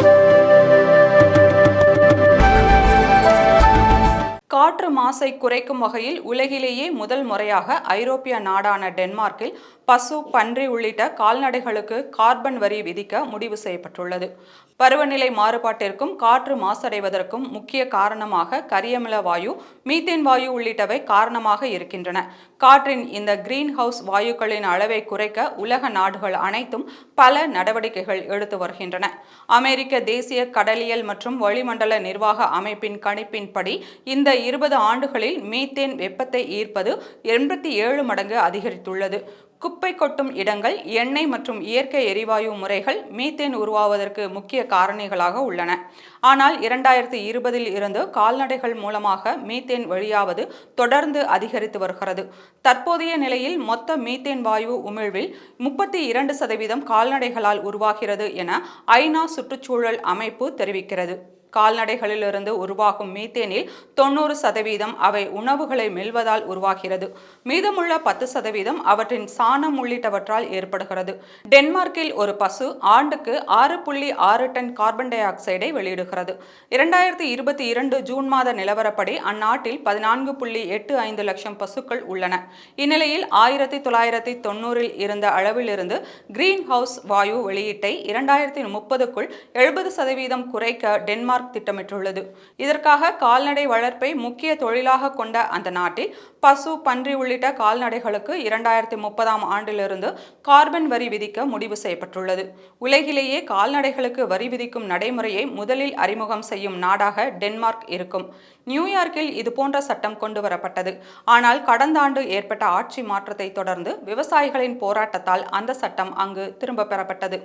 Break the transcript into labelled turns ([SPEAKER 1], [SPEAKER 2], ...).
[SPEAKER 1] Thank you. காற்று மாசை குறைக்கும் வகையில் உலகிலேயே முதல் முறையாக ஐரோப்பிய நாடான டென்மார்க்கில் பசு பன்றி உள்ளிட்ட கால்நடைகளுக்கு கார்பன் வரி விதிக்க முடிவு செய்யப்பட்டுள்ளது. பருவநிலை மாறுபாட்டிற்கும் காற்று மாசடைவதற்கும் முக்கிய காரணமாக கரியமில வாயு மீத்தேன் வாயு உள்ளிட்டவை காரணமாக இருக்கின்றன. காற்றின் இந்த கிரீன் ஹவுஸ் வாயுக்களின் அளவை குறைக்க உலக நாடுகள் அனைத்தும் பல நடவடிக்கைகள் எடுத்து வருகின்றன. அமெரிக்க தேசிய கடலியல் மற்றும் வளிமண்டல நிர்வாக அமைப்பின் கணிப்பின்படி இந்த இருபது ஆண்டுகளில் மீத்தேன் வெப்பத்தை ஈர்ப்பது எண்பத்தி ஏழு மடங்கு அதிகரித்துள்ளது. குப்பை கொட்டும் இடங்கள் எண்ணெய் மற்றும் இயற்கை எரிவாயு முறைகள் மீத்தேன் உருவாவதற்கு முக்கிய காரணிகளாக உள்ளன. ஆனால் இரண்டாயிரத்தி இருபதில் இருந்து கால்நடைகள் மூலமாக மீத்தேன் வெளியாவது தொடர்ந்து அதிகரித்து வருகிறது. தற்போதைய நிலையில் மொத்த மீத்தேன் வாயு உமிழ்வில் முப்பத்தி இரண்டு சதவீதம் கால்நடைகளால் உருவாகிறது என ஐநா சுற்றுச்சூழல் அமைப்பு தெரிவிக்கிறது. கால்நடைகளிலிருந்து உருவாகும் மீத்தேனில் தொண்ணூறு சதவீதம் அவை உணவுகளை மெல்வதால் உருவாகிறது. மீதமுள்ள பத்து சதவீதம் அவற்றின் சாணம் உள்ளிட்டவற்றால் ஏற்படுகிறது. டென்மார்க்கில் ஒரு பசு ஆண்டுக்கு ஆறு புள்ளி ஆறு டன் கார்பன் டை ஆக்சைடை வெளியிடுகிறது. இரண்டாயிரத்தி இருபத்தி இரண்டு ஜூன் மாத நிலவரப்படி அந்நாட்டில் பதினான்கு புள்ளி எட்டு ஐந்து லட்சம் பசுக்கள் உள்ளன. இந்நிலையில் ஆயிரத்தி தொள்ளாயிரத்தி தொண்ணூறில் இருந்த அளவிலிருந்து கிரீன் ஹவுஸ் வாயு வெளியீட்டை இரண்டாயிரத்தி முப்பதுக்குள் எழுபது சதவீதம் குறைக்க டென்மார்க் டென்மார்க் திட்டமிட்டுள்ளது. இதற்காக கால்நடை வளர்ப்பை முக்கிய தொழிலாக கொண்ட அந்த நாட்டில் பசு பன்றி உள்ளிட்ட கால்நடைகளுக்கு இரண்டாயிரத்தி முப்பதாம் ஆண்டிலிருந்து கார்பன் வரி விதிக்க முடிவு செய்யப்பட்டுள்ளது. உலகிலேயே கால்நடைகளுக்கு வரி விதிக்கும் நடைமுறையை முதலில் அறிமுகம் செய்யும் நாடாக டென்மார்க் இருக்கும். நியூயார்க்கில் இதுபோன்ற சட்டம் கொண்டு வரப்பட்டது. ஆனால் கடந்த ஆண்டு ஏற்பட்ட ஆட்சி மாற்றத்தை தொடர்ந்து விவசாயிகளின் போராட்டத்தால் அந்த சட்டம் அங்கு திரும்ப பெறப்பட்டது.